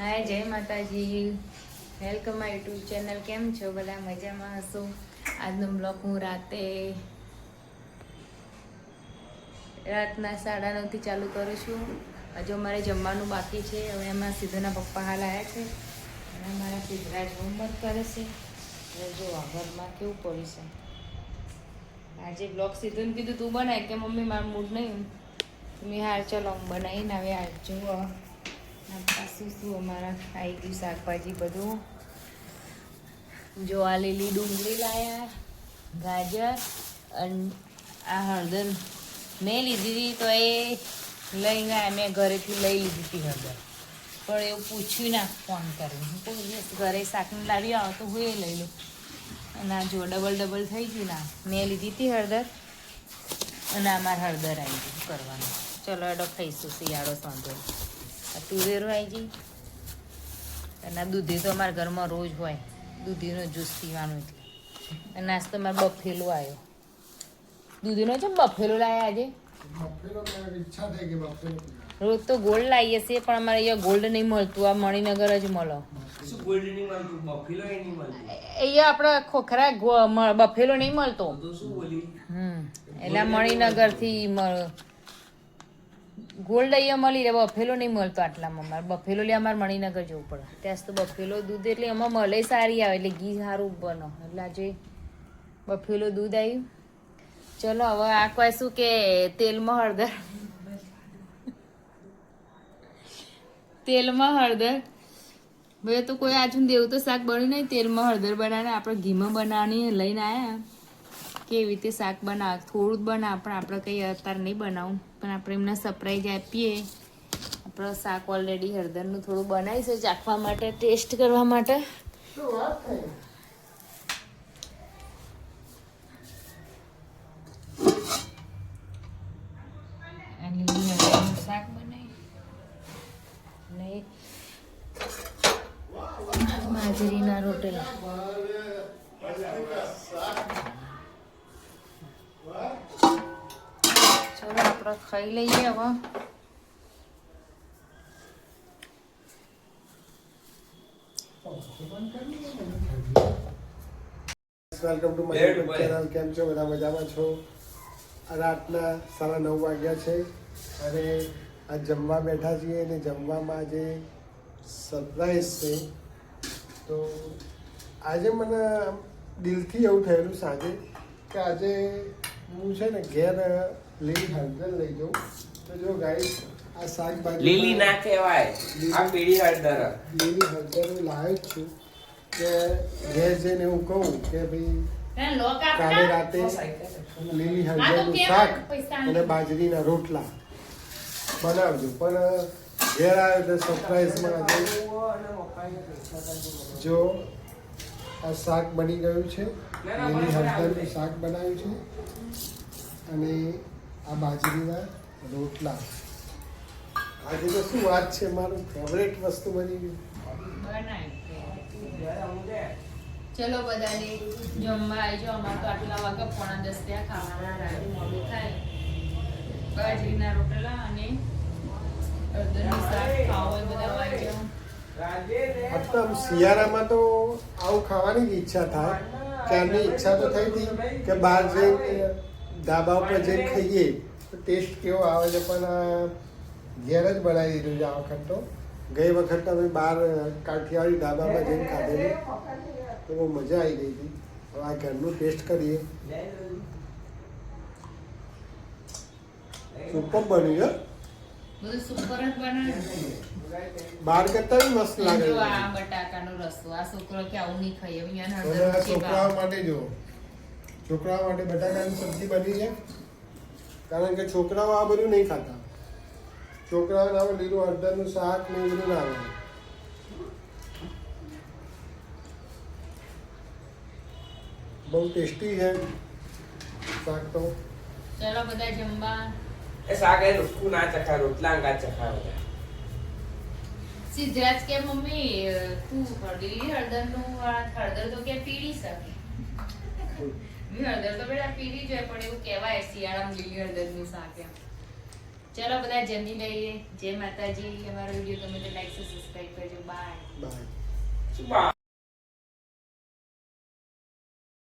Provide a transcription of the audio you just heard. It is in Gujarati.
હાય, જય માતાજી. વેલકમ માય યુટ્યુબ ચેનલ કેમ છો? બધા મજામાં હશો? આજનો બ્લોગ હું રાતે રાતના સાડા નવથી ચાલુ કરું છું. હજુ મારે જમવાનું બાકી છે. હવે એમાં સિદ્ધુના પપ્પા હાલ આવ્યા છે. અને મારા સિદ્ધરાજ હોમવર્ક કરે છે. હવે જો ઘરમાં કેવું પડ્યું છે આજે બ્લોગ સીધું કીધું, તું બનાય. કે મમ્મી, મારું મૂડ નહીં. મેં હાલ ચલો બનાવીને હવે આજ જુઓ. આ શું અમારા આવી ગયું શાકભાજી બધું. જો આ લીલી ડુંગળી લાયા ગાજર અને આ હળદર મેં લીધી હતી તો એ લઈને ગયા મેં ઘરેથી લઈ લીધી હતી હળદર. પણ એવું પૂછ્યું ના ફોન કર્યો કહું "yes, ઘરે શાકને લાવી આવો. તો હું એ લઈ લઉં. અને આ જો ડબલ ડબલ થઈ ગયું ના મેં લીધી હતી હળદર અને અમારે હળદર આવી ગયું કરવાનું. ચલો એડો ખાઈશું શિયાળો સાંજે આ તુવેરો આવી ગઈ અને આ દૂધી તો અમારા ઘરમાં રોજ હોય. દૂધીનો જ્યુસ પીવાનું એટલે અને નાસ્તો મારે બફેલો આવ્યો દૂધીનો છે બફેલો લાવ્યા આજે. રોજ તો ગોલ્ડ લાવીએ છીએ પણ અમારે અહીંયા ગોલ્ડ નહીં મળતું. આ મણિનગર જ મળે. અહીંયા આપણે ખોખરા બફેલો નહીં મળતો. તો શું બોલી? હમ. એટલે મણિનગર મણિનગરથી મળે ગોલ્ડ અહીંયા મળી રહે, બફેલો નહીં મળતો આટલામાં. અમારે બફેલો લે, અમારે મણિનગર જવું પડે. ત્યાં તો બફેલો દૂધ એટલે એમાં મળે સારી આવે, એટલે ઘી સારું બનો. એટલે આજે બફેલો દૂધ આવ્યું ચલો, હવે આ કોઈ શું કે, તેલમાં હળદર. તેલમાં હળદર. ભાઈ તો કોઈ આજુ દેવું તો શાક બન્યું નહીં, તેલમાં હળદર બનાવીને આપણે ઘીમાં બનાવવાની લઈને આવ્યા કેવી રીતે શાક બનાવ, થોડું જ બનાવ, પણ આપણે કંઈ અત્યારે નહીં બનાવું. પણ આપણે એમને સરપ્રાઈઝ આપીએ. આપણો શાક ઓલરેડી હળદરનું થોડું બનાવી છે, ચાખવા માટે ટેસ્ટ કરવા માટે. શાક બનાવી. અને બાજરીના રોટેલા. આપણે ખાઈ લઈએ હવે. Welcome to my YouTube channel કેમ છો? બધા મજામાં છો? રાતના સાડા નવ વાગ્યા છે અને આ જમવા બેઠા છીએ અને જમવામાં આજે સરપ્રાઈઝ છે. તો આજે મને દિલથી એવું થયેલું સાંજે કે આજે હું છે ને ઘેર લીલી હળદર લઈ જાઉં. તો જો ગાઈ આ શાકભાજી લીલી ના કહેવાય. આ પીળી હળદર. લીલી હળદર હું લાવ્યો જ છું. કે ઘેર જઈને હું કહું કે ભાઈ કાલે રાતે લીલી હળદરનું શાક અને બાજરીના રોટલા બનાવજો. પણ ઘેર આવ્યો તો સરપ્રાઈઝમાં જો આ શાક બની ગયું છે. એની હળદરનું શાક બનાવ્યું છે. અને આ બાજરીના રોટલા. આજે તો શું વાત છે મારું ફેવરેટ વસ્તુ બની ગયું. ચલો બધાને જમવા આવજો. અમારે તો આટલા વાગે પોણા દસ ત્યાં ખાવાના રાતે મોડું થાય. બાજરીના રોટલા અને અડદનું શાક ખાવા બધા વાગ્યો. આમ શિયાળામાં તો આવું ખાવાની જ ઈચ્છા થાય. ત્યારની ઈચ્છા તો થઈ હતી કે બહાર જઈને ધાબા ઉપર જઈને ખાઈએ. તો ટેસ્ટ કેવો આવે છે? પણ ઘેર જ બનાવી દીધું છે આ વખત તો. ગઈ વખત અમે બહાર કાઠિયાવાડી ધાબામાં જઈને ખાધેલું. તો બહુ મજા આવી ગઈ હતી. હવે આ ઘરનું ટેસ્ટ કરીએ. સુપર બન્યું છે. બધું સુપર જ બનાવ્યું બહાર કરતા બી મસ્ત લાગે જો આ બટાકાનો રસો આ છોકરો કે આવું નહીં ખાઈ અહીંયા હળદર છોકરાઓ માટે જો છોકરાઓ માટે બટાકાની સબ્જી બની છે. કારણ કે છોકરાઓ આ બધું નહીં ખાતા. છોકરાઓને આવે લીલું હળદરનું શાક ને એવું બધું ના આવે બહુ ટેસ્ટી છે શાક તો. ચલો બધા જમવા. એ રૂખું ના ચખા રોટલા અંગા ચખા બધા સિદ્ધરાજ કે મમ્મી તું લીલી હળદરનું આ હળદર તો કે પીડી શકે મેં હળદર તો બેટા પીડી જ હોય પણ એવું કહેવાય શિયાળામાં લીલી હળદરનું શાક એમ. ચલો બધા જમી લઈએ. જય માતાજી. અમારો વીડિયો ગમે તો લાઈક સબસ્ક્રાઈબ કરજો. Bye bye